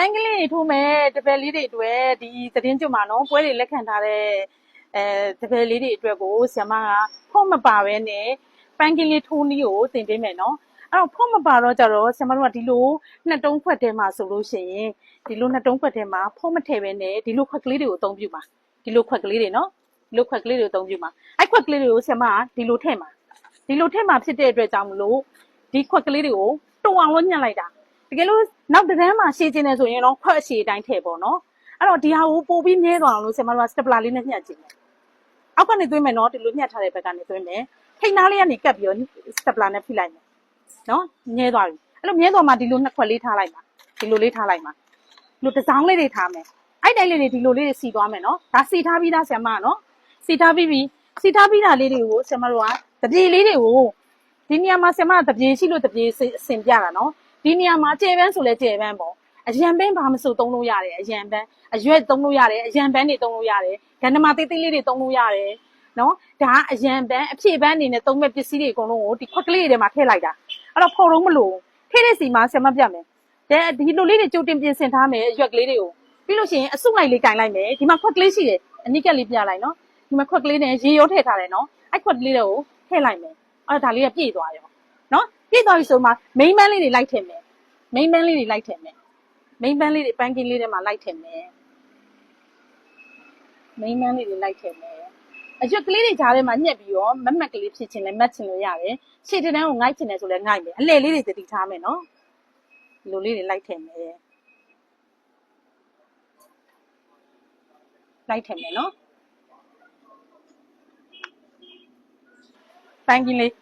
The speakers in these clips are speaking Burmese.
ပန်းကလေးတွေထိုးမယ်တပည့်လေးတွေအတွက်ဒီသတင်းကြွမှာနော်ပွဲတွေလက်ခံထားတဲ့အဲတပည့်လေးတွေအတွက်ကိုဆ iam ကဖုံးမပါပဲနဲ့ပန်းကလေးထိုးနည်းကိုသင်ပေးမယ်နော်အဲ့တော့ဖုံးမပါတော့ကြတော့ဆ iam တို့ကဒီလိုနှစ်တုံးခွက်ထဲမှာဆိုလို့ရှိရင်ဒီလိုနှစ်တုံးခွက်ထဲမှာဖုံးမထည့်ပဲနဲ့ဒီလိုခွက်ကလေးတွေကိုအသုံးပြုပါဒီလိုခွက်ကလေးတွေနော်ဒီလိုခွက်ကလေးတွေကိုအသုံးပြုပါအဲ့ခွက်ကလေးတွေကိုဆ iam ကဒီလိုထည့်မှာဒီလိုထည့်မှာဖြစ်တဲ့အတွက်ကြောင့်မလို့ဒီခွက်ကလေးတွေကိုတုံအောင်လို့ညှက်လိုက်တာ တကယ်လို့နောက်တစ်တန်းမှာရှည်ကျင်နေဆိုရင်တော့ခွက်အရှည်တိုင်းထည့်ပေါ့နော်အဲ့တော့ဒီဟာကိုပို့ပြီးမြဲသွားအောင်လို့ဆင်မတို့ကစတပလာလေးနဲ့ညှက်ကြည့်မယ်အောက်ကနေသွင်းမယ်နော်ဒီလိုညှက်ထားတဲ့ဘက်ကနေသွင်းမယ်ထိတ်နားလေးကနေကပ်ပြီးတော့စတပလာနဲ့ဖိလိုက်မယ်နော်မြဲသွားပြီအဲ့လိုမြဲသွားမှဒီလိုနှစ်ခွက်လေးထားလိုက်မှာဒီလိုလေးထားလိုက်မှာဒီလိုတစ်စောင်းလေးတွေထားမယ်အဲ့တိုင်းလေးတွေဒီလိုလေးတွေစီသွားမယ်နော်ဒါစီထားပြီးသားဆင်မကနော်စီထားပြီးပြီစီထားပြီးတာလေးတွေကိုဆင်မတို့ကတပြေလေးတွေကိုဒီနေရာမှာဆင်မကတပြေရှိလို့တပြေစစင်ပြတာနော် ဒီနေရာမှာကျေပန်းဆိုလဲကျေပန်းပေါ့အရန်ပန်းဘာမဆိုသုံးလို့ရတယ်အရန်ပန်းအရွက်သုံးလို့ရတယ်အရန်ပန်းတွေသုံးလို့ရတယ်ဂန္ဓမာသေးသေးလေးတွေသုံးလို့ရတယ်နော်ဒါကအရန်ပန်းအဖြည့်ပန်းအနေနဲ့သုံးမဲ့ပစ္စည်းတွေအကုန်လုံးကိုဒီခွက်ကလေးတွေထဲမှာထည့်လိုက်တာအဲ့တော့ဖော်တော့မလို့ထည့်တဲ့စီမှာဆင်မပြမယ်တဲ့ဒီလိုလေးတွေကြိုတင်ပြင်ဆင်ထားမယ်အရွက်ကလေးတွေကိုပြီးလို့ရှိရင်အစုလိုက်လေးကင်လိုက်မယ်ဒီမှာခွက်ကလေးရှိတယ်အနိကက်လေးပြလိုက်နော်ဒီမှာခွက်ကလေးနဲ့ရေရိုးထည့်ထားတယ်နော်အဲ့ခွက်ကလေးတွေကိုထည့်လိုက်မယ်အဲ့ဒါလေးကပြည့်သွားရောနော် ပြည့်သွားပြီဆိုမှမိန်းမန်းလေးတွေလိုက်ထည့်မယ်မိန်းမန်းလေးတွေလိုက်ထည့်မယ်မိန်းမန်းလေးတွေပန်းကင်းလေးထဲမှာလိုက်ထည့်မယ်မိန်းမန်းလေးတွေလိုက်ထည့်မယ်အရွက်ကလေးတွေကြားထဲမှာညှက်ပြီးတော့မတ်မတ်ကလေးဖြစ်ချင်လဲမတ်ချင်လို့ရတယ်ခြေတန်းကိုငိုက်ချင်တယ်ဆိုလဲငိုက်မယ်အလဲလေးတွေတတိထားမယ်နော်ဒီလိုလေးတွေလိုက်ထည့်မယ်လိုက်ထည့်မယ်နော်ပန်းကင်းလေး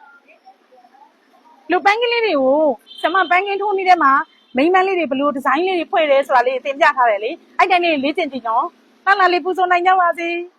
လူပန်းကလေးတွေကိုဆမပန်းကင်းထိုးနေတဲ့မှာမိန်းမလေးတွေဘလို့ဒီဇိုင်းလေးတွေဖွဲ့တယ်ဆိုတာလေးအသင်ပြထားတယ်လေအဲ့တိုင်းလေးလေ့ကျင့်ကြည့်နော်လှလှလေးပူဇော်နိုင်ကြပါစေ။